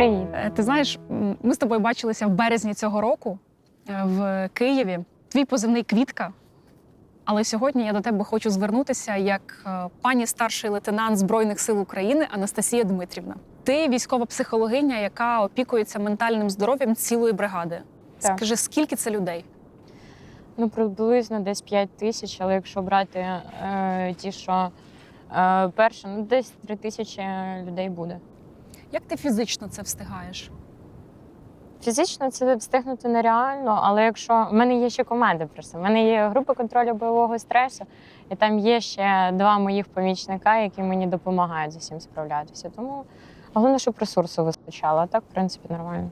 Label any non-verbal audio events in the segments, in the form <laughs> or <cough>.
Привіт! Е, Ти знаєш, ми з тобою бачилися в березні цього року е, в Києві. Твій позивний квітка. Але сьогодні я до тебе хочу звернутися як е, пані старший лейтенант Збройних сил України Анастасія Дмитрівна. Ти військова психологиня, яка опікується ментальним здоров'ям цілої бригади. Так. Скажи, скільки це людей? Ну, приблизно десь 5 тисяч, але якщо брати е, ті, що е, перше, ну десь 3 тисячі людей буде. Як ти фізично це встигаєш? Фізично це встигнути нереально, але якщо в мене є ще команда, просто в мене є група контролю бойового стресу, і там є ще два моїх помічника, які мені допомагають з усім справлятися. Тому головне, щоб ресурсу вистачало, а так, в принципі, нормально.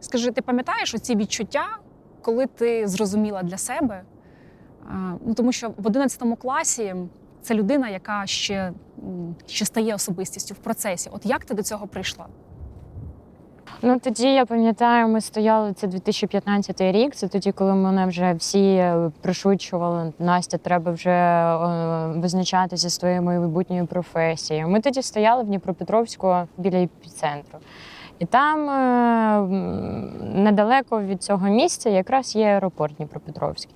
Скажи, ти пам'ятаєш оці відчуття, коли ти зрозуміла для себе? Ну, тому що в 11 класі це людина, яка ще, ще стає особистістю в процесі. От як ти до цього прийшла? Ну тоді я пам'ятаю, ми стояли це 2015 рік. Це тоді, коли мене вже всі е, пришвидшували. Настя, треба вже е, визначатися зі своєю майбутньою професією. Ми тоді стояли в Дніпропетровську біля епіцентру. І там е, недалеко від цього місця якраз є аеропорт Дніпропетровський.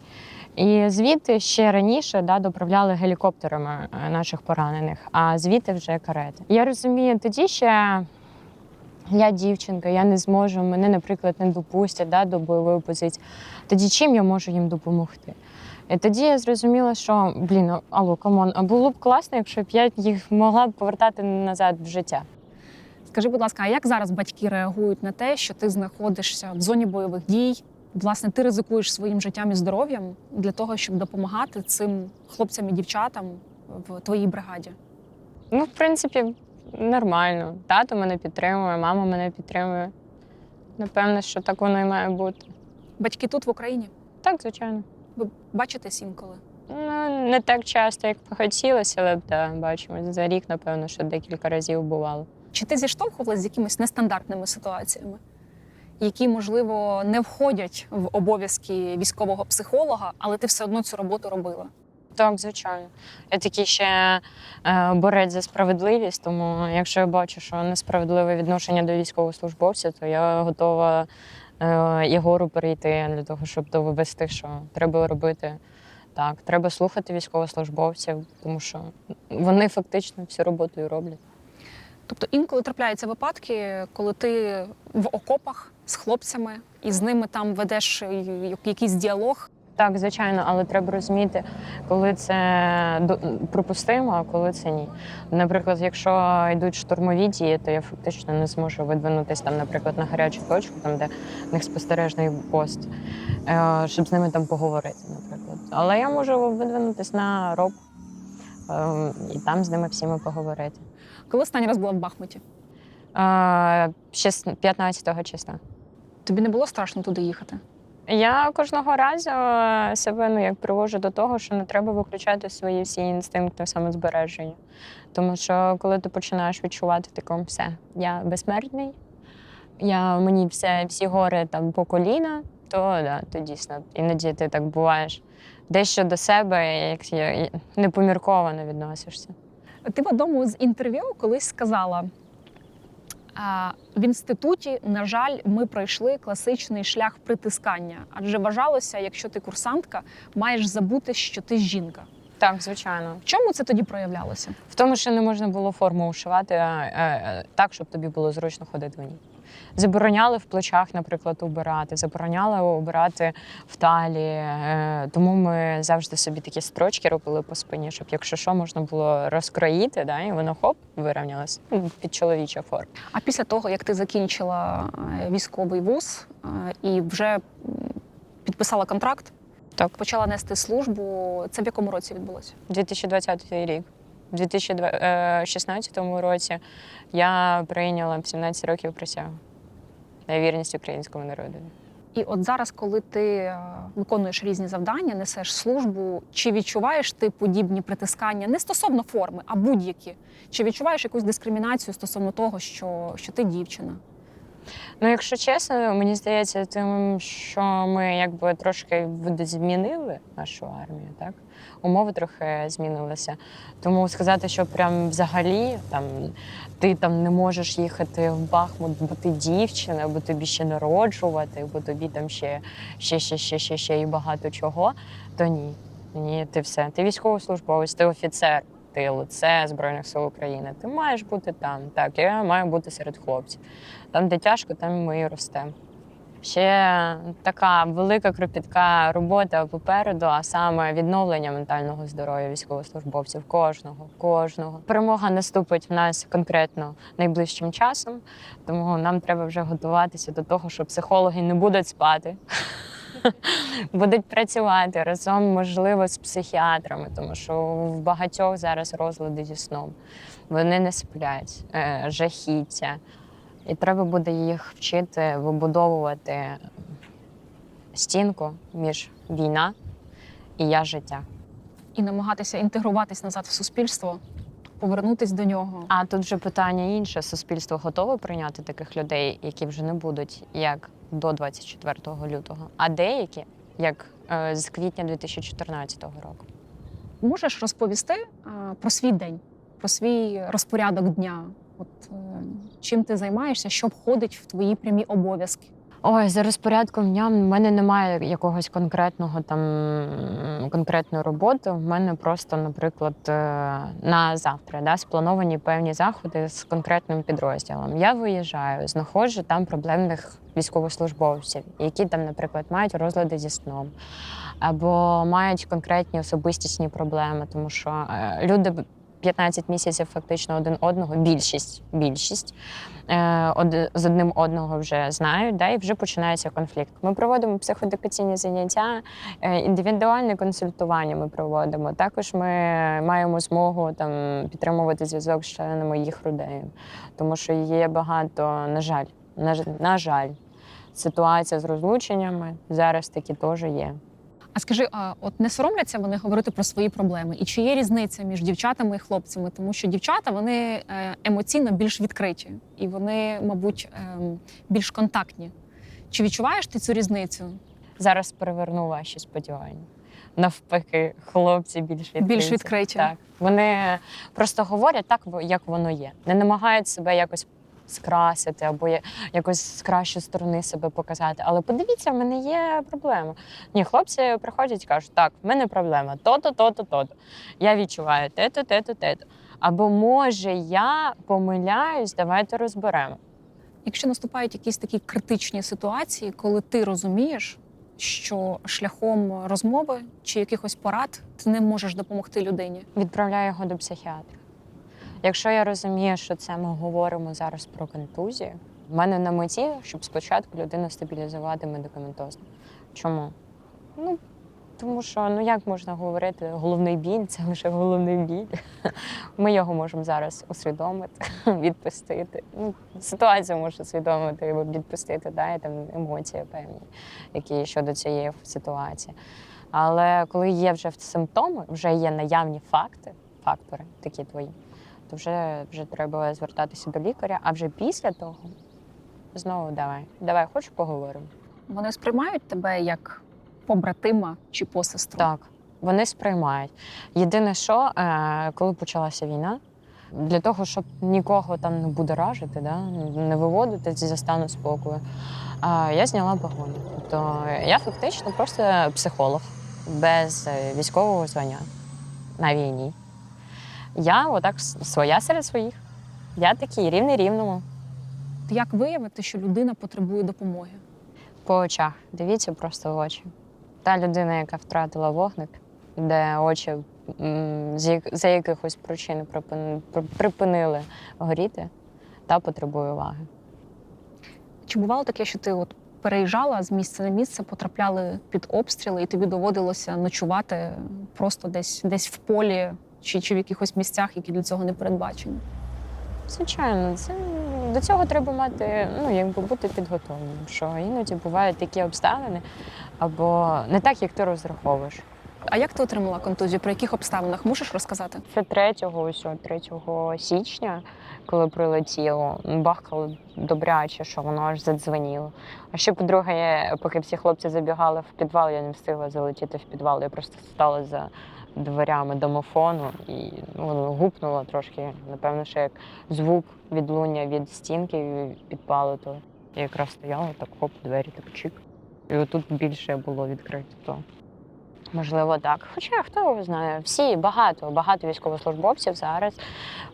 І звідти ще раніше да, доправляли гелікоптерами е, наших поранених, а звідти вже карети. Я розумію, тоді ще я дівчинка, я не зможу, мене, наприклад, не допустять да, до бойової позиції. Тоді чим я можу їм допомогти? І тоді я зрозуміла, що блін, ну, алло, камон, а було б класно, якщо б я їх могла б повертати назад в життя. Скажи, будь ласка, а як зараз батьки реагують на те, що ти знаходишся в зоні бойових дій? Власне, ти ризикуєш своїм життям і здоров'ям для того, щоб допомагати цим хлопцям і дівчатам в твоїй бригаді? Ну, в принципі, нормально. Тато мене підтримує, мама мене підтримує. Напевно, що так воно і має бути. Батьки тут в Україні? Так, звичайно. Ви бачитесь інколи? Ну, не так часто, як б хотілося, але да, бачимо. За рік, напевно, що декілька разів бувало. Чи ти зіштовхувалася з якимись нестандартними ситуаціями, які, можливо, не входять в обов'язки військового психолога, але ти все одно цю роботу робила? Так, звичайно. Я такий ще е, борець за справедливість, тому якщо я бачу, що несправедливе відношення до військовослужбовця, то я готова е, Єгору перейти для того, щоб довести, що треба робити так. Треба слухати військовослужбовців, тому що вони фактично всю роботу і роблять. Тобто інколи трапляються випадки, коли ти в окопах з хлопцями і з ними там ведеш е, якийсь діалог. Так, звичайно, але треба розуміти, коли це припустимо, а коли це ні. Наприклад, якщо йдуть штурмові дії, то я фактично не зможу видвинутися там, наприклад, на гарячу точку, там де в них спостережний пост, е, щоб з ними там поговорити, наприклад. Але я можу видвинутися на роб і там з ними всіми поговорити. Коли останній раз була в Бахмуті? Е, 15-го числа. Тобі не було страшно туди їхати? Я кожного разу е, себе ну, як привожу до того, що не треба виключати свої всі інстинкти самозбереження. Тому що коли ти починаєш відчувати таком все, я безсмертний, я, мені все, всі гори там по коліна, то да, то дійсно іноді ти так буваєш дещо до себе, як непомірковано відносишся. Ти в одному з інтерв'ю колись сказала: в інституті, на жаль, ми пройшли класичний шлях притискання, адже вважалося, якщо ти курсантка, маєш забути, що ти жінка. Так, звичайно. В чому це тоді проявлялося? В тому, що не можна було форму ушивати так, щоб тобі було зручно ходити в ній. Забороняли в плечах, наприклад, убирати, забороняли обирати в талії. Е, Тому ми завжди собі такі строчки робили по спині, щоб якщо що, можна було розкроїти, да, і воно хоп, вирівнялося ну, під чоловічу форму. А після того, як ти закінчила е, військовий вуз е, і вже підписала контракт, Так. почала нести службу, це в якому році відбулося? 2020 рік. У 2016 році я прийняла в 17 років присягу на вірність українському народу. І от зараз, коли ти е, виконуєш різні завдання, несеш службу, чи відчуваєш ти подібні притискання не стосовно форми, а будь-які? Чи відчуваєш якусь дискримінацію стосовно того, що, що ти дівчина? Ну, якщо чесно, мені здається, тим, що ми якби трошки змінили нашу армію, так? Умови трохи змінилися. Тому сказати, що прям взагалі там ти там не можеш їхати в Бахмут, бо ти дівчина, бо тобі ще народжувати, бо тобі там ще, ще, ще, ще, ще, ще і багато чого, то ні. Ні, ти все. Ти військовослужбовець, ти офіцер тилу, це Збройних сил України. Ти маєш бути там. Так, я маю бути серед хлопців. Там, де тяжко, там ми і ростемо. Ще така велика кропітка робота попереду, а саме відновлення ментального здоров'я військовослужбовців. Кожного, кожного. Перемога наступить в нас конкретно найближчим часом, тому нам треба вже готуватися до того, що психологи не будуть спати. <laughs> Будуть працювати разом, можливо, з психіатрами, тому що в багатьох зараз розлади зі сном. Вони не сплять, е, жахіття. І треба буде їх вчити вибудовувати стінку між війна і я життя. І намагатися інтегруватись назад в суспільство, повернутись до нього. А тут вже питання інше: суспільство готове прийняти таких людей, які вже не будуть як до 24 лютого, а деякі як е, з квітня 2014 року. Можеш розповісти про свій день, про свій розпорядок дня? От е, чим ти займаєшся, що входить в твої прямі обов'язки? Ой, за розпорядком дня в мене немає якогось конкретного там конкретної роботи. В мене просто, наприклад, е, на завтра да, сплановані певні заходи з конкретним підрозділом. Я виїжджаю, знаходжу там проблемних військовослужбовців, які там, наприклад, мають розлади зі сном. Або мають конкретні особистісні проблеми, тому що е, люди 15 місяців фактично один одного, більшість, більшість е, од- з одним одного вже знають, да, і вже починається конфлікт. Ми проводимо психодикаційні заняття, е, індивідуальне консультування ми проводимо. Також ми маємо змогу там підтримувати зв'язок з членами їх родин, тому що є багато, на жаль, на, на жаль, ситуація з розлученнями зараз такі теж є. А скажи, а от не соромляться вони говорити про свої проблеми? І чи є різниця між дівчатами і хлопцями? Тому що дівчата вони е, емоційно більш відкриті і вони, мабуть, ем, більш контактні. Чи відчуваєш ти цю різницю? Зараз переверну ваші сподівання. Навпаки, хлопці більш відкриті. Більш відкриті. Так. Вони просто говорять так, як воно є. Не намагають себе якось скрасити або якось з кращої сторони себе показати. Але подивіться, в мене є проблема. Ні, хлопці приходять і кажуть, так, в мене проблема то-то, то-то, то-то. Я відчуваю те-то, те-то, те-то. Або може я помиляюсь, давайте розберемо. Якщо наступають якісь такі критичні ситуації, коли ти розумієш, що шляхом розмови чи якихось порад ти не можеш допомогти людині. відправляю його до психіатра. Якщо я розумію, що це ми говоримо зараз про контузію, в мене на меті, щоб спочатку людину стабілізувати медикаментозно. Чому? Ну, тому що ну як можна говорити, головний біль це лише головний біль. <laughs> Ми його можемо зараз усвідомити, <laughs> відпустити. Ну, ситуацію можу усвідомити або відпустити, да, і там емоції певні, які щодо цієї ситуації. Але коли є вже симптоми, вже є наявні факти, фактори такі твої, то вже, вже треба звертатися до лікаря, а вже після того знову давай, давай, хочеш поговоримо. Вони сприймають тебе як побратима чи посестру. Так, вони сприймають. Єдине, що е, коли почалася війна, для того, щоб нікого там не будоражити, да, не виводити зі стану спокою, я зняла погони. Тобто я фактично просто психолог без е, військового звання на війні. Я отак своя серед своїх. Я такий рівний рівному. Як виявити, що людина потребує допомоги? По очах. Дивіться просто в очі. Та людина, яка втратила вогник, де очі за якихось причин припинили горіти, та потребує уваги. Чи бувало таке, що ти от переїжджала з місця на місце, потрапляли під обстріли, і тобі доводилося ночувати просто десь десь в полі чи, чи в якихось місцях, які для цього не передбачені? Звичайно, це до цього треба мати, ну якби бути підготовленим. Що іноді бувають такі обставини, або не так, як ти розраховуєш. А як ти отримала контузію? При яких обставинах можеш розказати? Це 3, ось 3 січня, коли прилетіло, бахкало добряче, що воно аж задзвеніло. А ще, по-друге, поки всі хлопці забігали в підвал, я не встигла залетіти в підвал. Я просто стала за дверями домофону і ну, воно гупнуло трошки. Напевно, що як звук відлуння від стінки підпалу, то я якраз стояла, так хоп, двері так чик. І отут більше було відкрито. То. Можливо, так. Хоча хто його знає, всі багато, багато військовослужбовців зараз,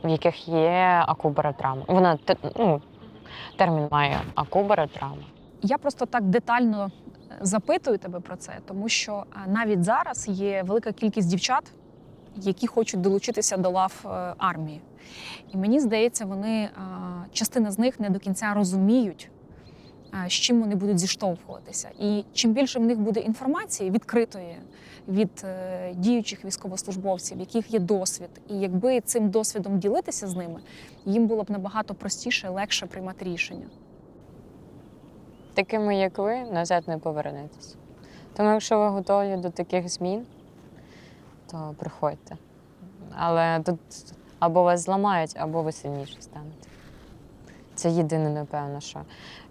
в яких є акубаротравма. Вона ну, термін має акубаротравма. Я просто так детально запитую тебе про це, тому що е, навіть зараз є велика кількість дівчат, які хочуть долучитися до лав е, армії. І мені здається, вони е, частина з них не до кінця розуміють, з чим вони будуть зіштовхуватися. І чим більше в них буде інформації відкритої від діючих військовослужбовців, яких є досвід, і якби цим досвідом ділитися з ними, їм було б набагато простіше, легше приймати рішення. Такими, як ви, назад не повернетесь. Тому якщо ви готові до таких змін, то приходьте. Але тут або вас зламають, або ви сильніше станете. Це єдине, напевно, що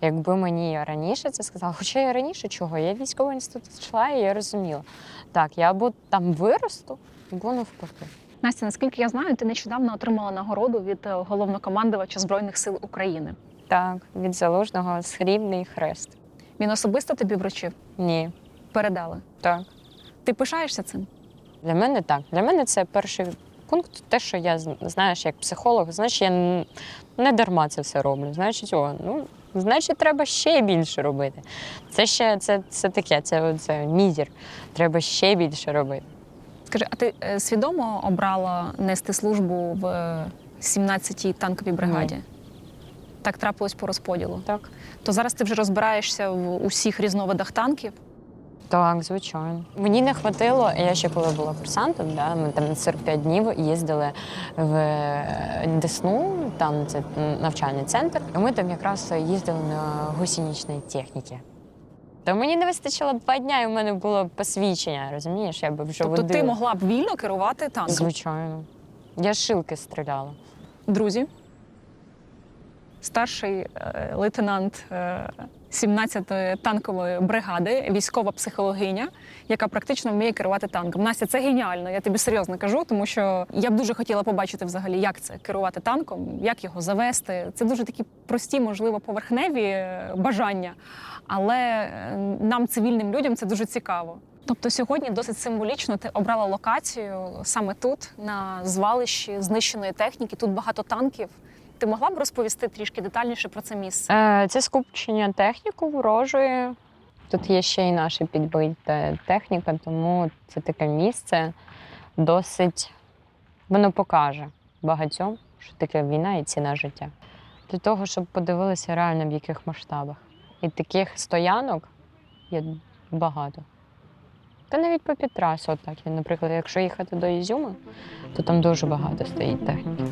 якби мені раніше це сказали, хоча я раніше чого, я військовий інститут йшла і я розуміла. Так, я або там виросту, або навпаки. Настя, наскільки я знаю, ти нещодавно отримала нагороду від е, головнокомандувача Збройних сил України. Так, від залужного срібний хрест. Він особисто тобі вручив, Ні, передали. так. Ти пишаєшся цим? Для мене так. Для мене це перший пункт, те, що я знаєш, як психолог, значить, я не дарма це все роблю. Значить, о, ну, значить, треба ще більше робити. Це ще це, це таке, це, це мізір. Треба ще більше робити. Скажи, а ти е, свідомо обрала нести службу в е, 17-й танковій бригаді? Так трапилось по розподілу. Так. То зараз ти вже розбираєшся в усіх різновидах танків. Так, звичайно. Мені не хватило, я ще коли була курсантом, да, ми там 45 днів їздили в е, Десну, там це навчальний центр. І ми там якраз їздили на гусеничній техніці. То мені не вистачило два дня, і в мене було посвідчення, розумієш? Я би вже Тобто ти могла б вільно керувати танком. Звичайно. Я з шилки стріляла. Друзі, старший е, лейтенант е, 17-ї танкової бригади, військова психологиня, яка практично вміє керувати танком. Настя, це геніально. Я тобі серйозно кажу, тому що я б дуже хотіла побачити взагалі, як це керувати танком, як його завести. Це дуже такі прості, можливо, поверхневі е, бажання, але е, нам, цивільним людям, це дуже цікаво. Тобто сьогодні досить символічно ти обрала локацію саме тут, на звалищі знищеної техніки. Тут багато танків. Ти могла б розповісти трішки детальніше про це місце? Е, Це скупчення техніку ворожої. Тут є ще й наша підбита техніка, тому це таке місце досить воно покаже багатьом, що таке війна і ціна життя. Для того, щоб подивилися реально в яких масштабах. І таких стоянок є багато. Та навіть по підтрасу, отак. Наприклад, якщо їхати до Ізюма, то там дуже багато стоїть техніки.